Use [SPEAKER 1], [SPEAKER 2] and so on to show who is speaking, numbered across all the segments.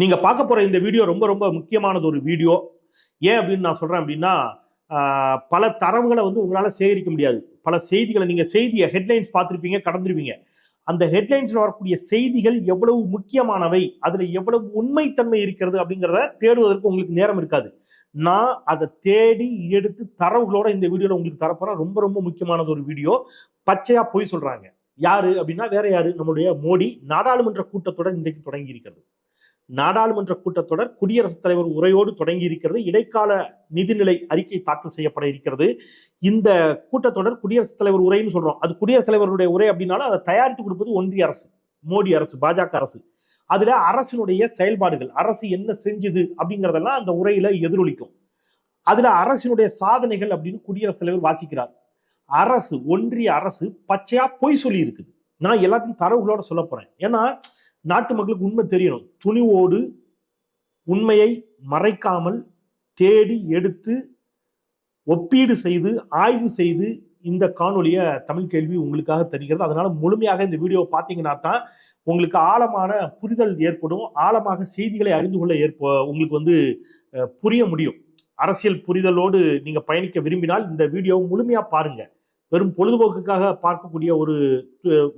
[SPEAKER 1] நீங்க பார்க்க போற இந்த வீடியோ ரொம்ப ரொம்ப முக்கியமானது ஒரு வீடியோ. ஏன் அப்படின்னு நான் சொல்றேன் அப்படின்னா பல தரவுகளை வந்து உங்களால சேகரிக்க முடியாது. பல செய்திகளை நீங்க செய்தியை ஹெட்லைன்ஸ் பார்த்துருப்பீங்க கடந்துருவீங்க. அந்த ஹெட்லைன்ஸ்ல வரக்கூடிய செய்திகள் எவ்வளவு முக்கியமானவை அதுல எவ்வளவு உண்மைத்தன்மை இருக்கிறது அப்படிங்கிறத தேடுவதற்கு உங்களுக்கு நேரம் இருக்காது. நான் அதை தேடி எடுத்து தரவுகளோட இந்த வீடியோல உங்களுக்கு தரப்போறேன். ரொம்ப ரொம்ப முக்கியமானது ஒரு வீடியோ. பச்சையா பொய் சொல்றாங்க. யாரு அப்படின்னா வேற யாரு? நம்மளுடைய மோடி நாடாளுமன்ற கூட்டத்தொடர் இன்றைக்கு தொடங்கி இருக்கிறது. நாடாளுமன்ற கூட்டத்தொடர் குடியரசுத் தலைவர் உரையோடு தொடங்கி இருக்கிறது. இடைக்கால நிதிநிலை அறிக்கை தாக்கல் செய்யப்பட இருக்கிறது. இந்த கூட்டத்தொடர் குடியரசுத் தலைவர் உரைன்னு சொல்றோம். அது குடியரசுத் தலைவருடைய உரை அப்படின்னாலும் அதை தயாரித்து கொடுப்பது ஒன்றிய அரசு மோடி அரசு பாஜக அரசு. அதுல அரசினுடைய செயல்பாடுகள் அரசு என்ன செஞ்சுது அப்படிங்கறதெல்லாம் அந்த உரையில எதிரொலிக்கும். அதுல அரசினுடைய சாதனைகள் அப்படின்னு குடியரசுத் தலைவர் வாசிக்கிறார். அரசு ஒன்றிய அரசு பச்சையா பொய் சொல்லி இருக்குது நான் எல்லாத்தையும் தரவுகளோட சொல்ல போறேன். ஏன்னா நாட்டு மக்களுக்கு உண்மை தெரியணும். துணிவோடு உண்மையை மறைக்காமல் தேடி எடுத்து ஒப்பீடு செய்து ஆய்வு செய்து இந்த காணொலியை தமிழ் கேள்வி உங்களுக்காக தெரிகிறது. அதனால முழுமையாக இந்த வீடியோவை பார்த்தீங்கன்னா தான் உங்களுக்கு ஆழமான புரிதல் ஏற்படும். ஆழமாக செய்திகளை அறிந்து கொள்ள ஏற்ப உங்களுக்கு வந்து புரிய முடியும். அரசியல் புரிதலோடு நீங்கள் பயணிக்க விரும்பினால் இந்த வீடியோவை முழுமையாக பாருங்கள் வெறும் பொழுதுபோக்குக்காக பார்க்கக்கூடிய ஒரு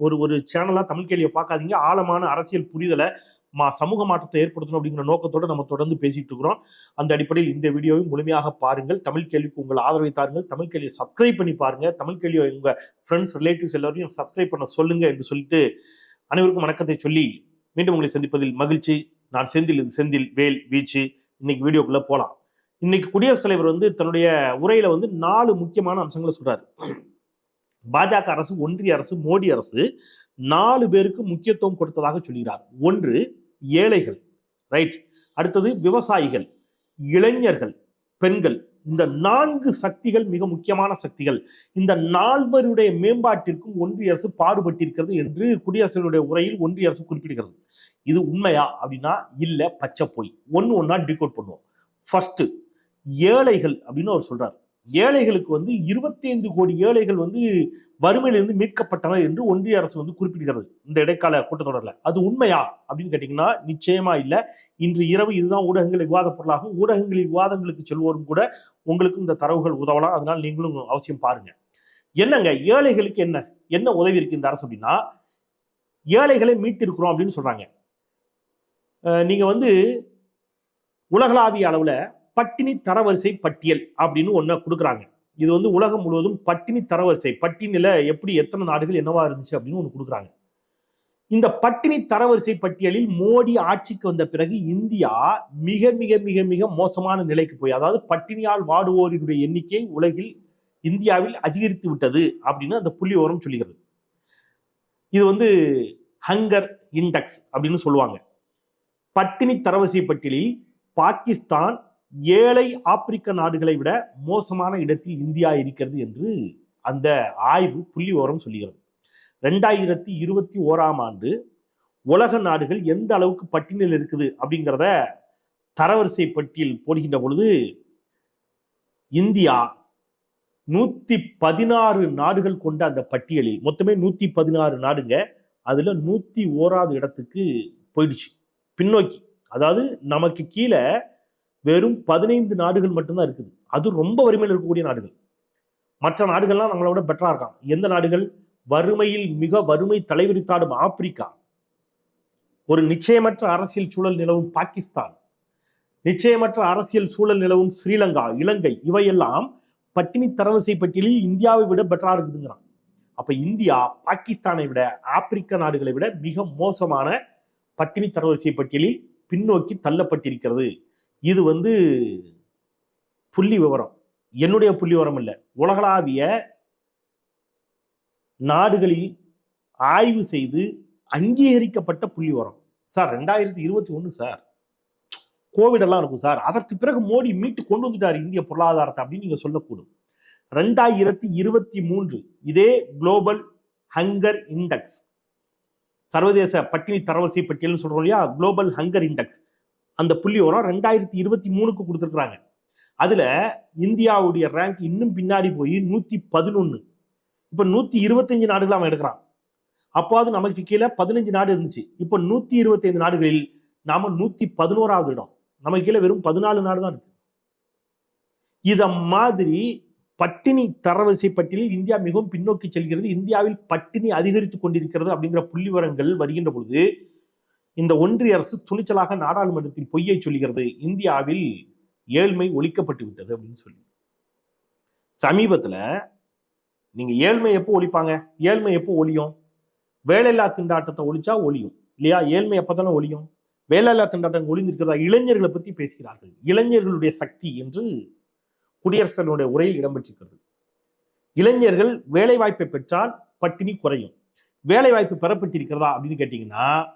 [SPEAKER 1] ஒரு ஒரு சேனலாக தமிழ் கேள்வியை பார்க்காதீங்க. ஆழமான அரசியல் புரிதலை மா சமூக மாற்றத்தை ஏற்படுத்தணும் அப்படிங்கிற நோக்கத்தோடு நம்ம தொடர்ந்து பேசிட்டு இருக்கிறோம். அந்த அடிப்படையில் இந்த வீடியோவை முழுமையாக பாருங்கள். தமிழ் கேள்விக்கு உங்கள் ஆதரவை தாருங்கள். தமிழ் கேள்வியை சப்ஸ்கிரைப் பண்ணி பாருங்க. தமிழ் கேள்வியை உங்கள் ஃப்ரெண்ட்ஸ் ரிலேட்டிவ்ஸ் எல்லாரையும் சப்ஸ்கிரைப் பண்ண சொல்லுங்க என்று சொல்லிட்டு அனைவருக்கும் வணக்கத்தை சொல்லி மீண்டும் உங்களை சந்திப்பதில் மகிழ்ச்சி. நான் செந்தில் இது செந்தில் வேல் வீச்சு. இன்னைக்கு வீடியோக்குள்ள போகலாம் இன்னைக்கு குடியரசுத் தலைவர் வந்து தன்னுடைய உரையில வந்து நாலு முக்கியமான அம்சங்களை சொல்றாரு. பாஜக அரசு ஒன்றிய அரசு மோடி அரசு நாலு பேருக்கு முக்கியத்துவம் கொடுத்ததாக சொல்கிறார். ஒன்று ஏழைகள் ரைட் அடுத்தது விவசாயிகள் இளைஞர்கள் பெண்கள். இந்த நான்கு சக்திகள் மிக முக்கியமான சக்திகள். இந்த நால்வருடைய மேம்பாட்டிற்கும் ஒன்றிய அரசு பாடுபட்டிருக்கிறது என்று குடியரசுடைய உரையில் ஒன்றிய அரசு குறிப்பிடுகிறது. இது உண்மையா அப்படின்னா இல்ல பச்சை பொய். ஒன்னு ஒன்னா டிகோட் பண்ணுவோம். ஃபர்ஸ்ட் ஏழைகள் அப்படின்னு அவர் சொல்றாரு. ஏழைகளுக்கு வந்து 25 கோடி ஏழைகள் வந்து வறுமையிலிருந்து மீட்கப்பட்டனர் என்று ஒன்றிய அரசு வந்து குறிப்பிடுகிறது. இந்த இடைக்கால கூட்டத்தொடரில். அது உண்மையா அப்படின்னு கேட்டீங்கன்னா நிச்சயமா இல்லை. இன்று இரவு இதுதான் ஊடகங்களை விவாத பொருளாகும் ஊடகங்களில் விவாதங்களுக்கு செல்வோரும் கூட உங்களுக்கு இந்த தரவுகள் உதவலாம். அதனால் நீங்களும் அவசியம் பாருங்க. என்னங்க? ஏழைகளுக்கு என்ன? என்ன உதவி இருக்கு இந்த அரசு அப்படின்னா ஏழைகளை மீட்டிருக்கிறோம் அப்படின்னு சொல்றாங்க. நீங்க வந்து உலகளாவிய அளவில் பட்டினி தரவரிசை பட்டியல் அப்படின்னு ஒன்றை கொடுக்குறாங்க. இது வந்து உலகம் முழுவதும் பட்டினி தரவரிசை பட்டினில எப்படி எத்தனை நாடுகள் என்னவா இருந்துச்சு அப்படின்னு ஒன்று கொடுக்குறாங்க. இந்த பட்டினி தரவரிசை பட்டியலில் மோடி ஆட்சிக்கு வந்த பிறகு இந்தியா மிக மிக மிக மிக மோசமான நிலைக்கு போய் அதாவது பட்டினியால் வாடுவோரினுடைய எண்ணிக்கை உலகில் இந்தியாவில் அதிகரித்து விட்டது அப்படின்னு அந்த புள்ளி ஓரம் சொல்லுகிறது இது வந்து ஹங்கர் இண்டெக்ஸ் அப்படின்னு சொல்லுவாங்க. பட்டினி தரவரிசை பட்டியலில் பாகிஸ்தான் ஏழை ஆப்பிரிக்க நாடுகளை விட மோசமான இடத்தில் இந்தியா இருக்கிறது என்று அந்த ஆய்வு புள்ளி ஓரம் சொல்லுகிறது ரெண்டாயிரத்தி இருபத்தி ஓராம் ஆண்டு உலக நாடுகள் எந்த அளவுக்கு பட்டியலில் இருக்குது அப்படிங்கிறத தரவரிசை பட்டியல் போடுகின்ற பொழுது இந்தியா நூத்தி பதினாறு நாடுகள் கொண்ட அந்த பட்டியலில் மொத்தமே நூத்தி பதினாறு நாடுங்க அதுல நூத்தி ஓராவது இடத்துக்கு போயிடுச்சு. பின்னோக்கி அதாவது நமக்கு கீழே வெறும் பதினைந்து நாடுகள் மட்டும்தான் இருக்குது. அது ரொம்ப வறுமையில் இருக்கக்கூடிய நாடுகள். மற்ற நாடுகள்லாம் நம்மளை விட பெட்டரா இருக்கான் எந்த நாடுகள்? வறுமையில் மிக வறுமை தலைவிரித்தாடும் ஆப்பிரிக்கா. ஒரு நிச்சயமற்ற அரசியல் சூழல் நிலவும் பாகிஸ்தான். நிச்சயமற்ற அரசியல் சூழல் நிலவும் ஸ்ரீலங்கா இலங்கை இவையெல்லாம் பட்டினி தரவரிசை பட்டியலில் இந்தியாவை விட பெட்டராக இருக்குதுங்கிறான். அப்ப இந்தியா பாகிஸ்தானை விட ஆப்பிரிக்க நாடுகளை விட மிக மோசமான பட்டினி தரவரிசை பட்டியலில் பின்னோக்கி தள்ளப்பட்டிருக்கிறது. இது வந்து புள்ளி விவரம். என்னுடைய புள்ளி விவரம் இல்லை. உலகளாவிய நாடுகளில் ஆய்வு செய்து அங்கீகரிக்கப்பட்ட புள்ளி விவரம். சார் ரெண்டாயிரத்தி இருபத்தி ஒன்று சார். கோவிட் எல்லாம் இருக்கும் சார். அதற்கு பிறகு மோடி மீட்டு கொண்டு வந்துட்டார் இந்திய பொருளாதாரத்தை அப்படின்னு நீங்க சொல்லக்கூடும். ரெண்டாயிரத்தி இருபத்தி மூன்று இதே குளோபல் ஹங்கர் இண்டெக்ஸ் சர்வதேச பட்டினி தரவரிசை பட்டியல்னு சொல்றோம் இல்லையா? குளோபல் ஹங்கர் இண்டெக்ஸ் அந்த புள்ளி விவரம் ரெண்டாயிரத்தி இருபத்தி மூணுக்கு கொடுத்துருக்குறாங்க. அதில் இந்தியாவுடைய ரேங்க் இன்னும் பின்னாடி போய் நூற்றி பதினொன்னு. இப்போ நூற்றி இருபத்தஞ்சு நாடுகள் அவன் எடுக்கிறான். அப்போது நமக்கு கீழே பதினஞ்சு நாடு இருந்துச்சு. இப்போ நூற்றி இருபத்தைந்து நாடுகளில் நாம நூற்றி பதினோராவது இடம். நம்ம கீழே வெறும் பதினாலு நாடு தான் இருக்கு. இத மாதிரி பட்டினி தரவரிசை பட்டியலில் இந்தியா மிகவும் பின்னோக்கி செல்கிறது. இந்தியாவில் பட்டினி அதிகரித்துக் கொண்டிருக்கிறது அப்படிங்கிற புள்ளி விவரங்கள் வருகின்ற பொழுது இந்த ஒன்றிய அரசு துணிச்சலாக நாடாளுமன்றத்தில் பொய்யை சொல்கிறது இந்தியாவில் ஏழ்மை ஒழிக்கப்பட்டு விட்டது அப்படின்னு சொல்லி. சமீபத்துல நீங்க ஏழ்மை எப்போ ஒழிப்பாங்க? ஏழ்மை எப்போ ஒழியும்? வேலையில்லா திண்டாட்டத்தை ஒழிச்சா ஒழியும். இல்லையா? ஏழ்மை எப்பதானே ஒழியும். வேலையில்லா திண்டாட்டம் ஒளிந்திருக்கிறதா இளைஞர்களை பத்தி பேசுகிறார்கள். இளைஞர்களுடைய சக்தி என்று குடியரசுத் தலைவருடைய உரையில் இடம்பெற்றிருக்கிறது. இளைஞர்கள் வேலை வாய்ப்பை பெற்றால் பட்டினி குறையும். வேலை வாய்ப்பு பெறப்பட்டிருக்கிறதா அப்படின்னு கேட்டீங்கன்னா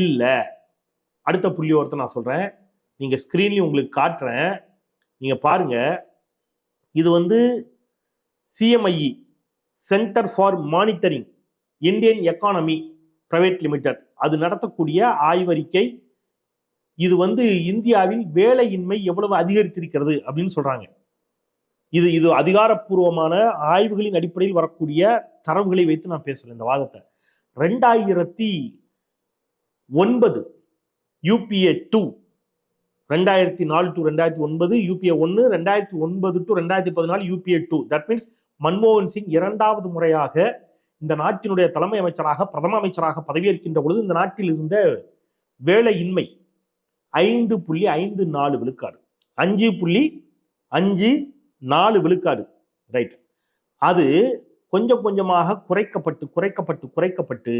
[SPEAKER 1] இல்லை. அடுத்த புள்ளி ஒருத்தர் நான் சொல்கிறேன் நீங்கள் ஸ்க்ரீன்லேயும் உங்களுக்கு காட்டுறேன். நீங்கள் பாருங்க. இது வந்து CMIE centre for monitoring Indian economy private limited அது நடத்தக்கூடிய ஆய்வறிக்கை. இது வந்து இந்தியாவில் வேலையின்மை எவ்வளவு அதிகரித்திருக்கிறது அப்படின்னு சொல்றாங்க. இது இது அதிகாரப்பூர்வமான ஆய்வுகளின் அடிப்படையில் வரக்கூடிய தரவுகளை வைத்து நான் பேசுகிறேன் இந்த வாதத்தை. ரெண்டாயிரத்தி ஒன்பது யூபிஏ டூ ரெண்டாயிரத்தி நாலு டு ரெண்டாயிரத்தி ஒன்பது யூபிஏ ஒன்று ரெண்டாயிரத்தி ஒன்பது டு ரெண்டாயிரத்தி பதினாலு யூபிஏ டூ. தட் மீன்ஸ் மன்மோகன் சிங் இரண்டாவது முறையாக இந்த நாட்டினுடைய தலைமை அமைச்சராக பிரதம அமைச்சராக பதவியேற்கின்ற பொழுது இந்த நாட்டில் இருந்த வேலையின்மை ஐந்து புள்ளி ஐந்து நாலு விழுக்காடு. அஞ்சு புள்ளி அஞ்சு நாலு விழுக்காடு. ரைட் அது கொஞ்சம் கொஞ்சமாக குறைக்கப்பட்டு குறைக்கப்பட்டு குறைக்கப்பட்டு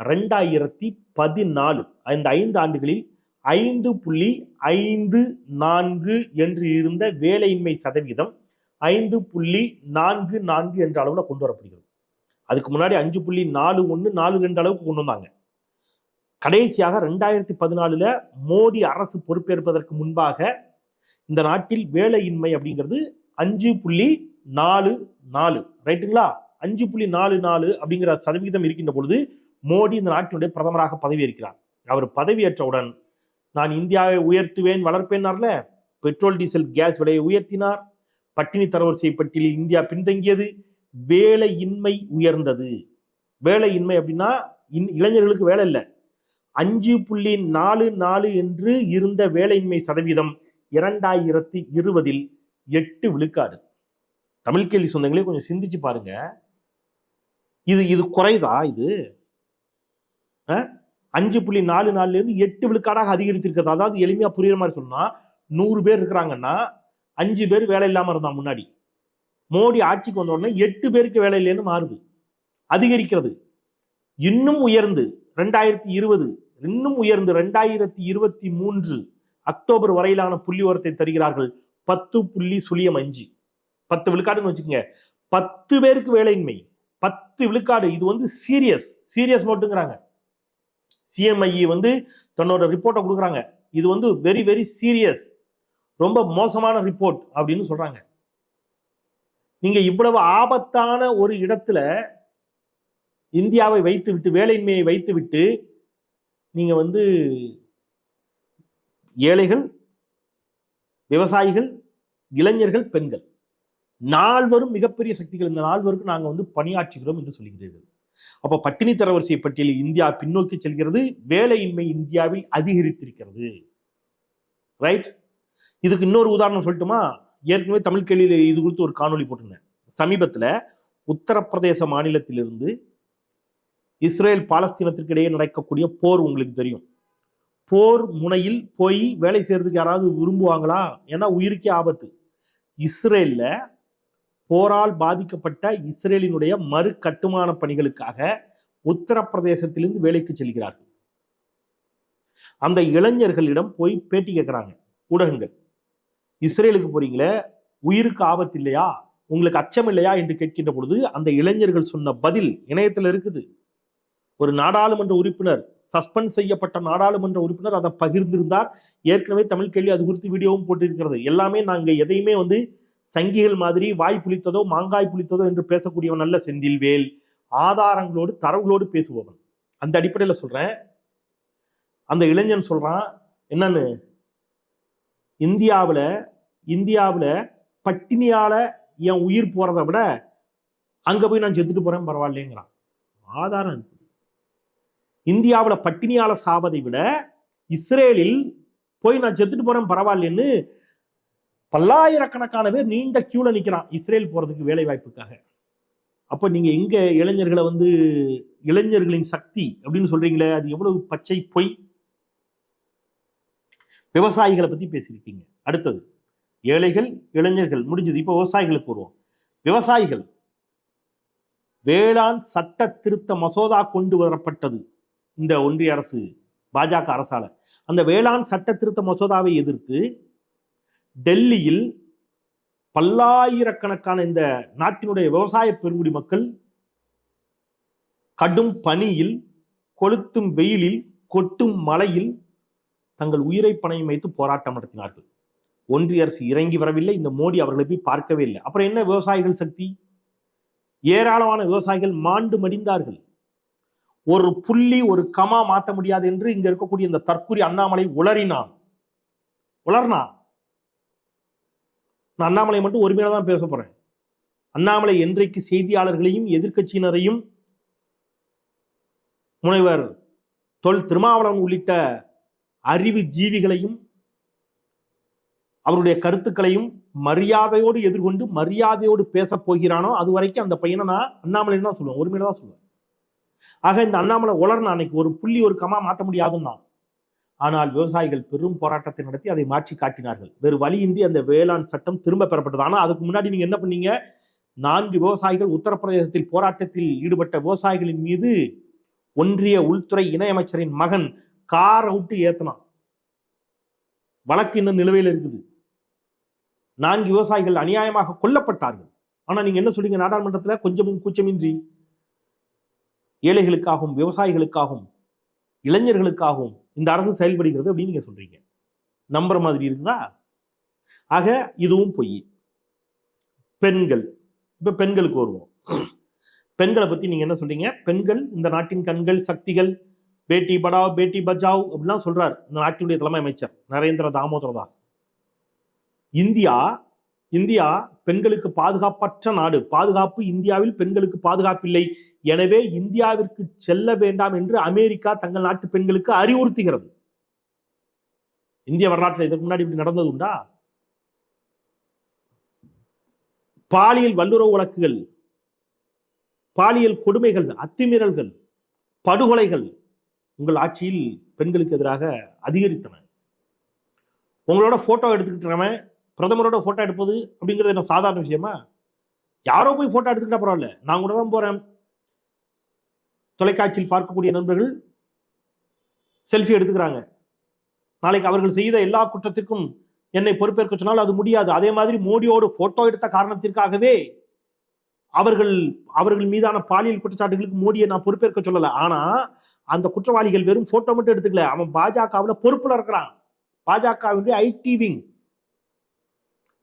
[SPEAKER 1] ரெண்டாயிரத்தி பதினாலு இந்த ஐந்து ஆண்டுகளில் ஐந்து புள்ளி ஐந்து நான்கு என்று இருந்த வேலையின்மை சதவீதம் ஐந்து புள்ளி நான்கு நான்கு என்ற அளவில் கொண்டு வரப்படுகிறது. அதுக்கு முன்னாடி அஞ்சு புள்ளி நாலு ஒன்று நாலு ரெண்டு அளவுக்கு கொண்டு வந்தாங்க. கடைசியாக ரெண்டாயிரத்தி பதினாலுல மோடி அரசு பொறுப்பேற்பதற்கு முன்பாக இந்த நாட்டில் வேலையின்மை அப்படிங்கிறது அஞ்சு புள்ளி நாலு நாலு ரைட்டுங்களா அஞ்சு புள்ளி நாலு நாலு அப்படிங்கிற சதவீதம் இருக்கின்ற பொழுது மோடி இந்த நாட்டினுடைய பிரதமராக பதவியேற்கிறார். அவர் பதவியேற்றவுடன் நான் இந்தியாவை உயர்த்துவேன் வளர்ப்பேன்னார்ல பெட்ரோல் டீசல் கேஸ் விலையை உயர்த்தினார். பட்டினி தரவரிசை பட்டியலில் இந்தியா பின்தங்கியது. வேலையின்மை உயர்ந்தது. வேலையின்மை அப்படின்னா இன்- இளைஞர்களுக்கு வேலை இல்லை. அஞ்சு புள்ளி நாலு நாலு என்று இருந்த வேலையின்மை சதவீதம் இரண்டாயிரத்தி இருபதில் எட்டு விழுக்காடு. தமிழ் கேள்வி சொந்தங்களே கொஞ்சம் சிந்திச்சு பாருங்க. இது இது குறைதா இது? அஞ்சு புள்ளி நாலு நாலுல இருந்து எட்டு விழுக்காடாக அதிகரித்திருக்கிறது. அதாவது எளிமையா புரியுற மாதிரி சொன்னா நூறு பேர் இருக்கிறாங்கன்னா அஞ்சு பேர் வேலை இல்லாம இருந்தான் முன்னாடி. மோடி ஆட்சிக்கு வந்த உடனே எட்டு பேருக்கு வேலை இல்லைன்னு மாறுது. அதிகரிக்கிறது. இன்னும் உயர்ந்து ரெண்டாயிரத்தி இருபது இன்னும் உயர்ந்து ரெண்டாயிரத்தி இருபத்தி மூன்று அக்டோபர் வரையிலான புள்ளி உரத்தை தருகிறார்கள். பத்து புள்ளி சுழியம் அஞ்சு. பத்து விழுக்காடுன்னு வச்சுக்கோங்க. பத்து பேருக்கு வேலையின்மை. பத்து விழுக்காடு. இது வந்து சீரியஸ். சீரியஸ் மட்டுங்கிறாங்க. சிஎம்ஐஇ வந்து தன்னோட ரிப்போர்ட்டை கொடுக்குறாங்க. இது வந்து வெரி வெரி சீரியஸ் ரொம்ப மோசமான ரிப்போர்ட் அப்படின்னு சொல்றாங்க. நீங்க இவ்வளவு ஆபத்தான ஒரு இடத்துல இந்தியாவை வைத்து விட்டு வேலையின்மையை வைத்து விட்டு நீங்க வந்து ஏழைகள் விவசாயிகள் இளைஞர்கள் பெண்கள் நால்வரும் மிகப்பெரிய சக்திகள். இந்த நால்வருக்கு நாங்க வந்து பணியாற்றுகிறோம் என்று சொல்கிறீர்கள் அப்போ பட்டினி தரவரிசை பட்டியலில் இந்தியா பின்னோக்கி செல்கிறது வேலையின்மை இந்தியாவில் அதிகரித்திருக்கிறது. ரைட் இதுக்கு இன்னொரு உதாரணம் சொல்லட்டுமா? ஏற்கனவே தமிழ் கேள்வியில் இது குறித்து ஒரு காணொளி போட்டிருந்தேன். சமீபத்துல உத்தரப்பிரதேச மாநிலத்திலிருந்து இஸ்ரேல் பாலஸ்தீனத்திற்கு இடையே நடக்கக்கூடிய போர் உங்களுக்கு தெரியும். போர் முனையில் போய் வேலை செய்யறதுக்கு யாராவது விரும்புவாங்களா? ஏன்னா உயிருக்கே ஆபத்து. இஸ்ரேல்ல போரால் பாதிக்கப்பட்ட இஸ்ரேலினுடைய மறு கட்டுமான பணிகளுக்காக உத்தரப்பிரதேசத்திலிருந்து வேலைக்கு செல்கிறார்கள். அந்த இளைஞர்களிடம் போய் பேட்டி கேட்கிறாங்க. ஊடகங்கள் இஸ்ரேலுக்கு போறீங்களே? உயிருக்கு ஆபத்து இல்லையா? உங்களுக்கு அச்சம் இல்லையா? என்று கேட்கின்ற பொழுது அந்த இளைஞர்கள் சொன்ன பதில் இணையத்தில் இருக்குது. ஒரு நாடாளுமன்ற உறுப்பினர் சஸ்பெண்ட் செய்யப்பட்ட நாடாளுமன்ற உறுப்பினர் அதை பகிர்ந்திருந்தார். ஏற்கனவே தமிழ் கேள்வி அது குறித்து வீடியோவும் போட்டிருக்கிறது. எல்லாமே நாங்கள் எதையுமே வந்து சங்கிகள் மாதிரி வாய் புளித்ததோ மாங்காய் புளித்ததோ என்று பேசக்கூடியவன் நல்ல செந்தில்வேல் ஆதாரங்களோடு தரவுகளோடு பேசுபவன். அந்த அடிப்படையில் சொல்றேன். அந்த இளைஞன் சொல்றான் என்னன்னு? இந்தியாவில் இந்தியாவில் பட்டினியால என் உயிர் போறதை விட அங்க போய் நான் செத்துட்டு போறேன் பரவாயில்லைங்கிறான். ஆதாரம் இந்தியாவில் பட்டினியால சாவதை விட இஸ்ரேலில் போய் நான் செத்துட்டு போறேன் பரவாயில்லைன்னு பல்லாயிரக்கணக்கான பேர் நீண்ட கியூல நிக்கிறான். இஸ்ரேல் போறதுக்கு வேலை வாய்ப்புக்காக அப்ப நீங்க எங்க இளைஞர்களை வந்து இளைஞர்களின் சக்தி அப்படின்னு சொல்றீங்களே அது எவ்வளவு பச்சை பொய்? விவசாயிகளை பத்தி பேசியிருக்கீங்க. அடுத்தது ஏழைகள் இளைஞர்கள் முடிஞ்சது. இப்ப விவசாயிகளுக்கு வருவோம். விவசாயிகள் வேளாண் சட்ட திருத்த மசோதா கொண்டு வரப்பட்டது இந்த ஒன்றிய அரசு பாஜக அரசால. அந்த வேளாண் சட்ட திருத்த மசோதாவை எதிர்த்து டெல்லியில் பல்லாயிரக்கணக்கான இந்த நாட்டினுடைய விவசாய பெருங்குடி மக்கள் கடும் பனியில் கொளுத்தும் வெயிலில் கொட்டும் மழையில் தங்கள் உயிரை பணையம் வைத்து போராட்டம் நடத்தினார்கள். ஒன்றிய அரசு இறங்கி வரவில்லை இந்த மோடி அவர்களை போய் பார்க்கவே இல்லை. அப்புறம் என்ன விவசாயிகள் சக்தி? ஏராளமான விவசாயிகள் மாண்டு மடிந்தார்கள். ஒரு புள்ளி ஒரு கமா மாற்ற முடியாது என்று இங்க இருக்கக்கூடிய இந்த தற்குறி அண்ணாமலை உளறினான். உளர்னா நான் அண்ணாமலை மட்டும் ஒருமையாக தான் பேச போகிறேன் அண்ணாமலை என்றைக்கு செய்தியாளர்களையும் எதிர்க்கட்சியினரையும் முனைவர் தொல் திருமாவளவன் உள்ளிட்ட அறிவு ஜீவிகளையும் அவருடைய கருத்துக்களையும் மரியாதையோடு எதிர்கொண்டு மரியாதையோடு பேசப் போகிறானோ அது வரைக்கும் அந்த பையனை நான் அண்ணாமலைன்னு தான் சொல்லுவேன். ஒருமையில தான் சொல்லுவேன். ஆக இந்த அண்ணாமலை உலர்னா அன்னைக்கு ஒரு புள்ளி ஒரு கமா மாற்ற முடியாதுன்னா ஆனால் விவசாயிகள் பெரும் போராட்டத்தை நடத்தி அதை மாற்றி காட்டினார்கள். வேறு வழியின்றி அந்த வேளாண் சட்டம் திரும்ப பெறப்பட்டது. ஆனால் அதுக்கு முன்னாடி நீங்க என்ன பண்ணீங்க? நான்கு விவசாயிகள் உத்தரப்பிரதேசத்தில் போராட்டத்தில் ஈடுபட்ட விவசாயிகளின் மீது ஒன்றிய உள்துறை இணையமைச்சரின் மகன் காரை விட்டு ஏத்தனான். வழக்கு இன்னும் நிலுவையில் இருக்குது. நான்கு விவசாயிகள் அநியாயமாக கொல்லப்பட்டார்கள். ஆனால் நீங்க என்ன சொல்றீங்க? நாடாளுமன்றத்தில் கொஞ்சமும் கூச்சமின்றி ஏழைகளுக்காகவும் விவசாயிகளுக்காகவும் இளைஞர்களுக்காகவும் இந்த அரசு செயல்படுகிறது அப்படின்னு நீங்க சொல்றீங்க. நம்புற மாதிரி இருக்குதா? ஆக இதுவும் பொய். பெண்கள் இப்ப பெண்களுக்கு வருவோம். பெண்களை பத்தி நீங்க என்ன சொல்றீங்க? பெண்கள் இந்த நாட்டின் கண்கள் சக்திகள் பேட்டி படாவ் பேட்டி பச்சாவ் அப்படிலாம் சொல்றாரு இந்த நாட்டினுடைய தலைமை அமைச்சர் நரேந்திர தாமோதர தாஸ். இந்தியா இந்தியா பெண்களுக்கு பாதுகாப்பற்ற நாடு. பாதுகாப்பு இந்தியாவில் பெண்களுக்கு பாதுகாப்பில்லை எனவே இந்தியாவிற்கு செல்ல வேண்டாம் என்று அமெரிக்கா தங்கள் நாட்டு பெண்களுக்கு அறிவுறுத்துகிறது. இந்திய வரலாற்றில் இதற்கு முன்னாடி இப்படி நடந்தது உண்டா? பாலியல் வல்லுறவு வழக்குகள் பாலியல் கொடுமைகள் அத்துமீறல்கள் படுகொலைகள் உங்கள் ஆட்சியில் பெண்களுக்கு எதிராக அதிகரித்தன. உங்களோட போட்டோ எடுத்துக்கிட்டவன் பிரதமரோட போட்டோ எடுப்பது அப்படிங்கிறது என்ன சாதாரண விஷயமா? யாரோ போய் போட்டோ எடுத்துக்கிட்டா பரவாயில்ல. நான் கூட தான் போறேன். தொலைக்காட்சியில் பார்க்கக்கூடிய நண்பர்கள் செல்ஃபி எடுத்துக்கிறாங்க. நாளைக்கு அவர்கள் செய்த எல்லா குற்றத்திற்கும் என்னை பொறுப்பேற்க சொன்னால் அது முடியாது. அதே மாதிரி மோடியோடு போட்டோ எடுத்த காரணத்திற்காகவே அவர்கள் அவர்கள் மீதான பாலியல் குற்றச்சாட்டுகளுக்கு மோடியை நான் பொறுப்பேற்க சொல்லலை. ஆனா அந்த குற்றவாளிகள் வெறும் போட்டோ மட்டும் எடுத்துக்கல. அவன் பாஜகவில் பொறுப்புல இருக்கிறான். பாஜகவினுடைய ஐடி விங்.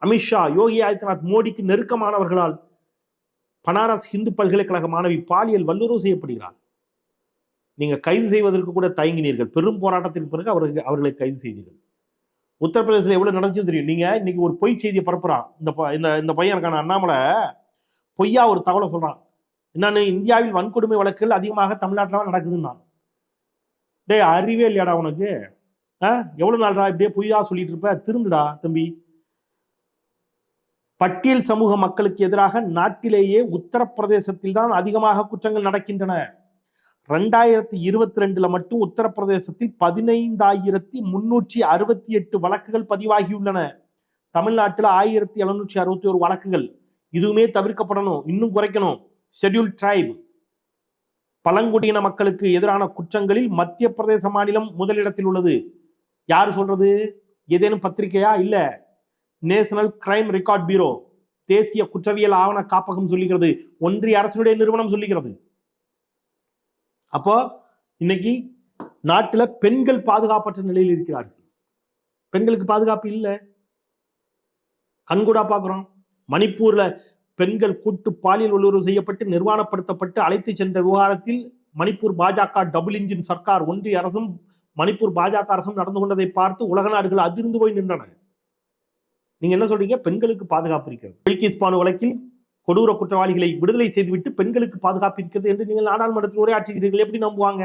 [SPEAKER 1] அமித்ஷா யோகி ஆதித்யநாத் மோடிக்கு நெருக்கமானவர்களால் பனாரஸ் இந்து பல்கலைக்கழக மாணவி பாலியல் வல்லுறவு செய்யப்படுகிறார் நீங்கள் கைது செய்வதற்கு கூட தயங்கினீர்கள். பெரும் போராட்டத்திற்கு பிறகு அவர்கள் அவர்களை கைது செய்தீர்கள். உத்தரப்பிரதேசத்தில் எவ்வளோ நடந்துச்சு தெரியும். நீங்கள் இன்னைக்கு ஒரு பொய் செய்தியை பரப்புறான். இந்த ப- இந்த இந்த பையனுக்கான அண்ணாமலை. பொய்யா ஒரு தகவலை சொல்கிறான் என்னன்னு இந்தியாவில் வன்கொடுமை வழக்குகள் அதிகமாக தமிழ்நாட்டில் நடக்குதுன்னா டேய் அறிவே இல்லையாடா உனக்கு? ஆ? எவ்வளோ நாள்டா இப்படியே பொய்யா சொல்லிட்டு இருப்ப? திருந்துடா தம்பி. பட்டியல் சமூக மக்களுக்கு எதிராக நாட்டிலேயே உத்தரப்பிரதேசத்தில் தான் அதிகமாக குற்றங்கள் நடக்கின்றன. ரெண்டாயிரத்தி இருபத்தி ரெண்டுல மட்டும் உத்தரப்பிரதேசத்தில் பதினைந்தாயிரத்தி முன்னூற்றி அறுபத்தி எட்டு வழக்குகள் பதிவாகியுள்ளன. தமிழ்நாட்டில் ஆயிரத்தி எழுநூற்றி அறுபத்தி ஒரு வழக்குகள். இதுவுமே தவிர்க்கப்படணும் இன்னும் குறைக்கணும். ஷெட்யூல் ட்ரைப் பழங்குடியின மக்களுக்கு எதிரான குற்றங்களில் மத்திய பிரதேச மாநிலம் முதலிடத்தில் உள்ளது. யார் சொல்றது? ஏதேனும் பத்திரிகையா? இல்ல. நேஷனல் கிரைம் ரெக்கார்ட் பியூரோ தேசிய குற்றவியல் ஆவண காப்பகம் சொல்லுகிறது ஒன்றிய அரசுடைய நிறுவனம் சொல்லுகிறது அப்போ இன்னைக்கு நாட்டில் பெண்கள் பாதுகாப்பற்ற நிலையில் இருக்கிறார்கள். பெண்களுக்கு பாதுகாப்பு இல்லை. கண்கூடா பார்க்குறோம் மணிப்பூர்ல பெண்கள் கூட்டு பாலியல் வல்லுறவு செய்யப்பட்டு நிர்வாணப்படுத்தப்பட்டு அழைத்து சென்ற விவகாரத்தில் மணிப்பூர் பாஜக டபுள் இன்ஜின் சர்க்கார் ஒன்றிய அரசும் மணிப்பூர் பாஜக அரசும் நடந்து கொண்டதை பார்த்து உலக நாடுகள் அதிர்ந்து போய் நின்றன. நீங்க என்ன சொல்றீங்க? பெண்களுக்கு பாதுகாப்பு இருக்கிறது. பில்கிஸ் பானு வழக்கில் கொடூர குற்றவாளிகளை விடுதலை செய்துவிட்டு பெண்களுக்கு பாதுகாப்பு இருக்கிறது என்று நீங்கள் நாடாளுமன்றத்தில் உரையாற்றுகிறீர்கள். எப்படி நம்புவாங்க?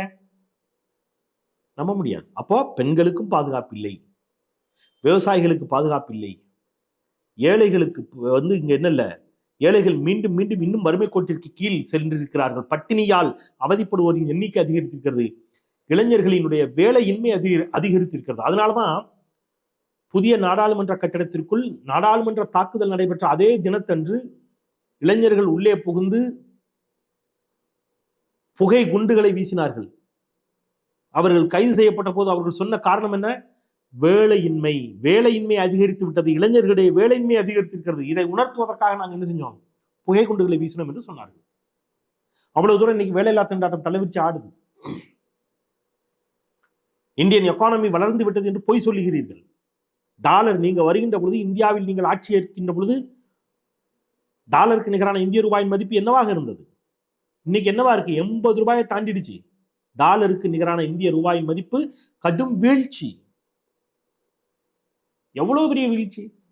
[SPEAKER 1] நம்ப முடியாது. அப்போ பெண்களுக்கும் பாதுகாப்பு இல்லை விவசாயிகளுக்கு பாதுகாப்பு இல்லை ஏழைகளுக்கு வந்து இங்க என்ன இல்லை? ஏழைகள் மீண்டும் மீண்டும் இன்னும் வறுமை கோட்டிற்கு கீழ் சென்றிருக்கிறார்கள். பட்டினியால் அவதிப்படுவோரின் எண்ணிக்கை அதிகரித்திருக்கிறது. இளைஞர்களினுடைய வேலையின்மை அதிக அதிகரித்திருக்கிறது. அதனாலதான் புதிய நாடாளுமன்ற கட்டடத்திற்குள் நாடாளுமன்ற தாக்குதல் நடைபெற்ற அதே தினத்தன்று இளைஞர்கள் உள்ளே புகுந்து புகை குண்டுகளை வீசினார்கள். அவர்கள் கைது செய்யப்பட்ட போது அவர்கள் சொன்ன காரணம் என்ன? வேலையின்மை. வேலையின்மை அதிகரித்து விட்டது. இளைஞர்களுடைய வேலையின்மை அதிகரித்திருக்கிறது. இதை உணர்த்துவதற்காக நாங்கள் என்ன செஞ்சோம்? புகை குண்டுகளை வீசினோம் என்று சொன்னார்கள். அவ்வளவு தூரம் இன்னைக்கு வேலையில்லா திண்டாட்டம் தலைவிரிச்சு ஆடுது. இந்தியன் எக்கானமி வளர்ந்து விட்டது என்று பொய் சொல்லுகிறீர்கள். டாலர் நீங்க வருகின்ற பொழுது இந்தியாவில் நீங்கள் ஆட்சி ஏற்கின்ற பொழுது டாலருக்கு நிகரான இந்திய ரூபாயின் மதிப்பு என்னவாக இருந்தது? இன்னைக்கு என்னவா இருக்கு? எண்பது ரூபாயை தாண்டிடுச்சு. டாலருக்கு நிகரான இந்திய ரூபாயின் மதிப்பு கடும் வீழ்ச்சி. எவ்வளவு பெரிய வீழ்ச்சி?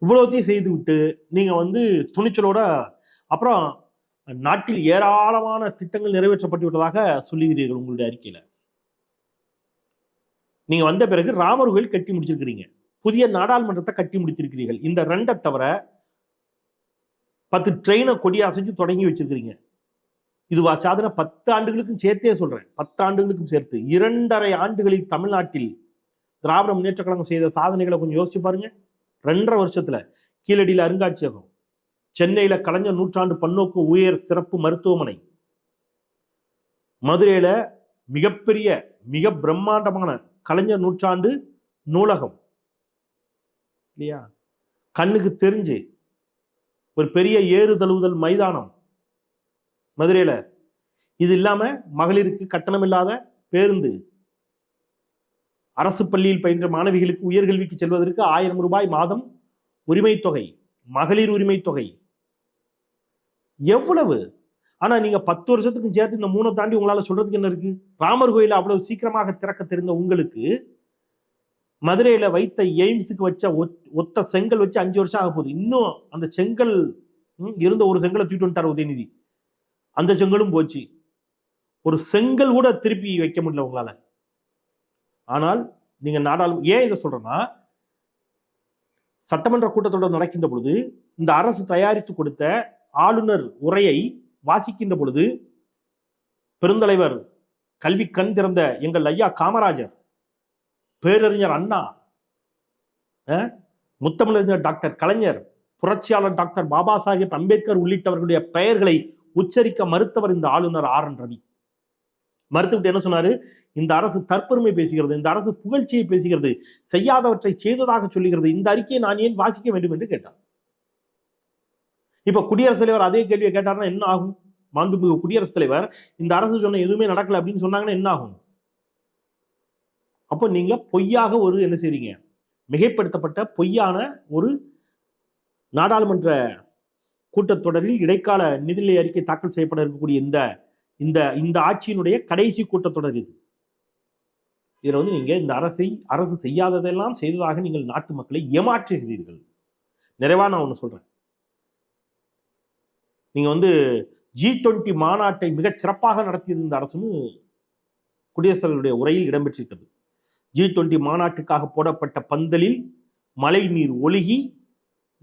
[SPEAKER 1] இவ்வளவுத்தையும் செய்து விட்டு நீங்க வந்து துணிச்சலோட அப்புறம் நாட்டில் ஏராளமான திட்டங்கள் நிறைவேற்றப்பட்டு விட்டதாக சொல்லுகிறீர்கள் உங்களுடைய அறிக்கையில. நீங்க வந்த பிறகு ராமர் கோயில் கட்டி முடிச்சிருக்கிறீங்க. புதிய நாடாளுமன்றத்தை கட்டி முடித்திருக்கிறீர்கள். இந்த ரெண்டை தவிர பத்து ட்ரெயினை கொடி அசைச்சு தொடங்கி வச்சிருக்கிறீங்க. இதுவா சாதனை பத்து ஆண்டுகளுக்கும் சேர்த்தே சொல்றேன். பத்து ஆண்டுகளுக்கும் சேர்த்து. இரண்டரை ஆண்டுகளில் தமிழ்நாட்டில் திராவிட முன்னேற்ற கழகம் செய்த சாதனைகளை கொஞ்சம் யோசிச்சு பாருங்க. ரெண்டரை வருஷத்துல கீழடியில் அருங்காட்சியகம் சென்னையில கலைஞர் நூற்றாண்டு பன்னோக்கு உயர் சிறப்பு மருத்துவமனை மதுரையில மிகப்பெரிய மிக பிரம்மாண்டமான கலைஞர் நூற்றாண்டு நூலகம். இல்லையா? கண்ணுக்கு தெரிஞ்சு ஒரு பெரிய ஏறு தழுவுதல் மைதானம். மதுரையில். இது இல்லாமல் மகளிருக்கு கட்டணம் இல்லாத பேருந்து. அரசு பள்ளியில் பயின்ற மாணவிகளுக்கு உயர்கல்விக்கு செல்வதற்கு ஆயிரம் ரூபாய் மாதம் உரிமை தொகை மகளிர் உரிமை தொகை. எவ்வளவு? ஆனா நீங்க பத்து வருஷத்துக்கு சேர்த்து இந்த மூணை தாண்டி உங்களால சொல்றதுக்கு என்ன இருக்கு? ராமர் கோயில அவ்வளவு சீக்கிரமாக திறக்க தெரிந்த உங்களுக்கு மதுரையில் வைத்த எய்ம்ஸுக்கு வச்ச ஒத்- ஒத்த செங்கல் வச்சு அஞ்சு வருஷம் ஆக போகுது. இன்னும் அந்த செங்கல் ம், இருந்த ஒரு செங்கலை தூக்கிட்டு வந்துட்டார் உதயநிதி. அந்த செங்கலும் போச்சு. ஒரு செங்கல் கூட திருப்பி வைக்க முடியல உங்களால. ஆனால் நீங்க நாடாளு ஏன் இதை சொல்றேன்னா சட்டமன்ற கூட்டத்தொடர் நடக்கின்ற பொழுது இந்த அரசு தயாரித்து கொடுத்த ஆளுநர் உரையை வாசிக்கின்ற பொழுது பெருந்தலைவர் கல்வி கண் திறந்த எங்கள் ஐயா காமராஜர் பேரறிஞர் அண்ணா முத்தமிழறிஞர் டாக்டர் கலைஞர் புரட்சியாளர் டாக்டர் பாபா சாஹேப் அம்பேத்கர் உள்ளிட்டவர்களுடைய பெயர்களை உச்சரிக்க மறுத்தவர் இந்த ஆளுநர் ஆர் என் ரவி. மறுத்துவிட்டு என்ன சொன்னாரு? இந்த அரசு தற்பெருமை பேசுகிறது இந்த அரசு புகழ்ச்சியை பேசுகிறது செய்யாதவற்றை செய்ததாக சொல்லுகிறது இந்த அறிக்கையை நான் ஏன் வாசிக்க வேண்டும் என்று கேட்டார். இப்ப குடியரசுத் தலைவர் அதே கேள்வியை கேட்டார்னா என்ன ஆகும்? மாண்புமிகு குடியரசுத் தலைவர் இந்த அரசு சொன்ன எதுவுமே நடக்கல அப்படின்னு சொன்னாங்கன்னா என்ன ஆகும்? அப்போ நீங்க பொய்யாக ஒரு என்ன செய்றீங்க? மிகைப்படுத்தப்பட்ட பொய்யான ஒரு நாடாளுமன்ற கூட்டத்தொடரில் இடைக்கால நிதிநிலை அறிக்கை தாக்கல் செய்யப்பட இருக்கக்கூடிய இந்த இந்த இந்த ஆட்சியினுடைய கடைசி கூட்டத்தொடர் இது. இதில் வந்து நீங்கள் இந்த அரசை அரசு செய்யாததெல்லாம் செய்ததாக நீங்கள் நாட்டு மக்களை ஏமாற்றுகிறீர்கள். நிறைவாக நான் ஒன்று சொல்கிறேன் நீங்கள் வந்து ஜி டுவெண்ட்டி மாநாட்டை மிகச் சிறப்பாக நடத்தியது இந்த அரசுன்னு குடியரசுடைய உரையில் இடம்பெற்றிருக்கிறது ஜி டுவெண்ட்டி மாநாட்டுக்காக போடப்பட்ட பந்தலில் மழை நீர் ஒழுகி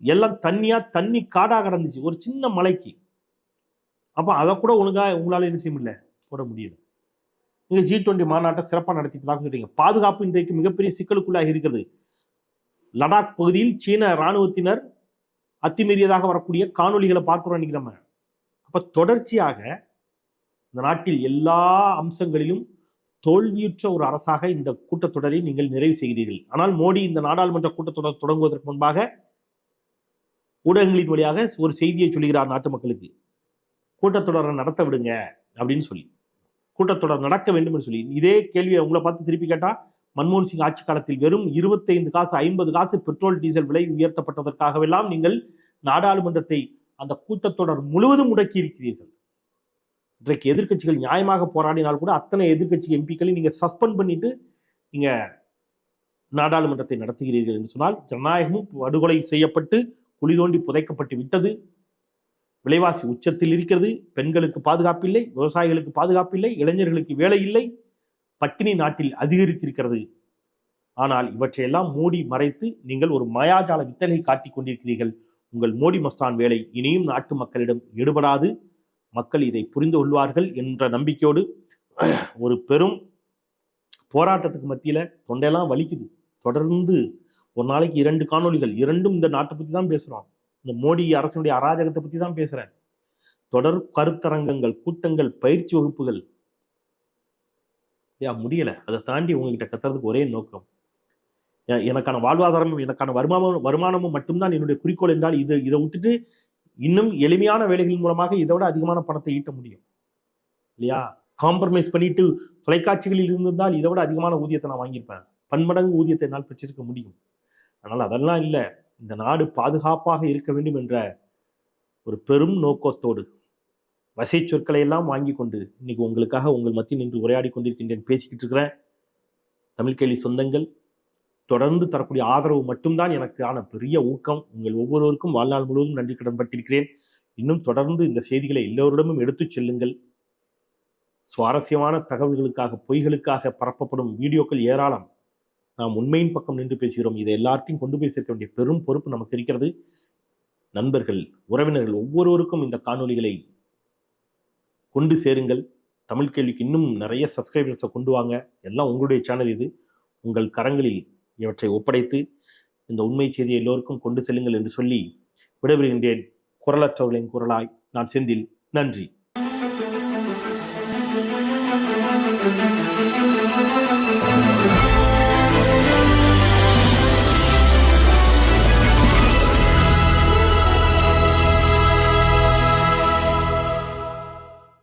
[SPEAKER 1] எல்லாம் தண்ணியா தண்ணி காடாக கிடந்துச்சு. ஒரு சின்ன மலைக்கு. அப்போ அதை கூட ஒழுங்கா உங்களால் என்ன செய்ய முடியல? போட முடியல. நீங்கள் ஜி டுவெண்ட்டி மாநாட்டை சிறப்பாக நடத்திட்டதாக சொல்றீங்க. பாதுகாப்பு இன்றைக்கு மிகப்பெரிய சிக்கலுக்குள்ளாக இருக்கிறது. லடாக் பகுதியில் சீன ராணுவத்தினர் அத்துமீறியதாக வரக்கூடிய காணொளிகளை பார்க்குறோம் இன்னைக்கு நம்ம. தொடர்ச்சியாக இந்த நாட்டில் எல்லா அம்சங்களிலும் தோல்வியுற்ற ஒரு அரசாக இந்த கூட்டத்தொடரை நீங்கள் நிறைவு செய்கிறீர்கள். ஆனால் மோடி இந்த நாடாளுமன்ற கூட்டத்தொடர் தொடங்குவதற்கு முன்பாக ஊடகங்களின் வழியாக ஒரு செய்தியை சொல்கிறார் நாட்டு மக்களுக்கு. கூட்டத்தொடரை நடத்த விடுங்க அப்படின்னு சொல்லி. கூட்டத்தொடர் நடக்க வேண்டும் என்று சொல்லி. இதே கேள்வியை உங்களை பார்த்து திருப்பி கேட்டா மன்மோகன் சிங் ஆட்சி காலத்தில் வெறும் இருபத்தைந்து காசு ஐம்பது காசு பெட்ரோல் டீசல் விலை உயர்த்தப்பட்டதற்காகவெல்லாம் நீங்கள் நாடாளுமன்றத்தை அந்த கூட்டத்தொடர் முழுவதும் முடக்கி இருக்கிறீர்கள். இன்றைக்கு எதிர்கட்சிகள் நியாயமாக போராடினால் கூட அத்தனை எதிர்கட்சி எம்பிக்களை நீங்கள் சஸ்பெண்ட் பண்ணிட்டு நீங்கள் நாடாளுமன்றத்தை நடத்துகிறீர்கள் என்று சொன்னால் ஜனநாயகமும் படுகொலை செய்யப்பட்டு குழி தோண்டி புதைக்கப்பட்டு விட்டது. விலைவாசி உச்சத்தில் இருக்கிறது. பெண்களுக்கு பாதுகாப்பில்லை விவசாயிகளுக்கு பாதுகாப்பில்லை இளைஞர்களுக்கு வேலை இல்லை பட்டினி நாட்டில் அதிகரித்திருக்கிறது. ஆனால் இவற்றையெல்லாம் மூடி மறைத்து நீங்கள் ஒரு மயாஜால வித்தலை காட்டிக் கொண்டிருக்கிறீர்கள். உங்கள் மோடி மஸ்தான் வேலை இனியும் நாட்டு மக்களிடம் ஈடுபடாது. மக்கள் இதை புரிந்து கொள்வார்கள் என்ற நம்பிக்கையோடு ஒரு பெரும் போராட்டத்துக்கு மத்தியில தொண்டையெல்லாம் வலிக்குது. தொடர்ந்து ஒரு நாளைக்கு இரண்டு காணொளிகள் இரண்டும் இந்த நாட்டை பத்தி தான் பேசுறோம். இந்த மோடி அரசனுடைய அராஜகத்தை பத்தி தான் பேசுறேன். தொடர் கருத்தரங்கங்கள் கூட்டங்கள் பயிற்சி வகுப்புகள். ஏன் முடியல. அதை தாண்டி உங்ககிட்ட கத்துறதுக்கு ஒரே நோக்கம். எனக்கான வாழ்வாதாரமும் எனக்கான வருமானமும் வருமானமும் மட்டும்தான் என்னுடைய குறிக்கோள் என்றால் இதை இதை விட்டுட்டு இன்னும் எளிமையான வேலைகள் மூலமாக இதை விட அதிகமான பணத்தை ஈட்ட முடியும். இல்லையா? காம்ப்ரமைஸ் பண்ணிட்டு தொலைக்காட்சிகளில் இருந்திருந்தால் இதை விட அதிகமான ஊதியத்தை நான் வாங்கியிருப்பேன். பன்மடங்கு ஊதியத்தை என்னால் பெற்றிருக்க முடியும். ஆனால் அதெல்லாம் இல்லை. இந்த நாடு பாதுகாப்பாக இருக்க வேண்டும் என்ற ஒரு பெரும் நோக்கத்தோடு வசை சொற்களை எல்லாம் வாங்கி கொண்டு இன்னைக்கு உங்களுக்காக உங்கள் மத்தியில் நின்று உரையாடி கொண்டிருக்கின்றேன் பேசிக்கிட்டு இருக்கிறேன். தமிழ் கேள்வி சொந்தங்கள் தொடர்ந்து தரக்கூடிய ஆதரவு மட்டும்தான் எனக்கான பெரிய ஊக்கம். உங்கள் ஒவ்வொருவருக்கும் வாழ்நாள் முழுவதும் நன்றி கடன் பட்டிருக்கிறேன் இன்னும் தொடர்ந்து இந்த செய்திகளை எல்லோரிடமும் எடுத்துச் செல்லுங்கள். சுவாரஸ்யமான தகவல்களுக்காக பொய்களுக்காக பரப்பப்படும் வீடியோக்கள் ஏராளம். நாம் உண்மையின் பக்கம் நின்று பேசுகிறோம். இதை எல்லார்ட்டையும் கொண்டு போய் சேர்க்க வேண்டிய பெரும் பொறுப்பு நமக்கு இருக்கிறது. நண்பர்கள் உறவினர்கள் ஒவ்வொருவருக்கும் இந்த காணொளிகளை கொண்டு சேருங்கள். தமிழ் கேள்விக்கு இன்னும் நிறைய சப்ஸ்கிரைபர்ஸை கொண்டு வாங்க. எல்லாம் உங்களுடைய சேனல் இது. உங்கள் கரங்களில் இவற்றை ஒப்படைத்து இந்த உண்மை செய்தியை எல்லோருக்கும் கொண்டு செல்லுங்கள் என்று சொல்லி விடைபெறுகின்றேன். குரலற்றவர்களின் குரலாய் நான் செந்தில். நன்றி.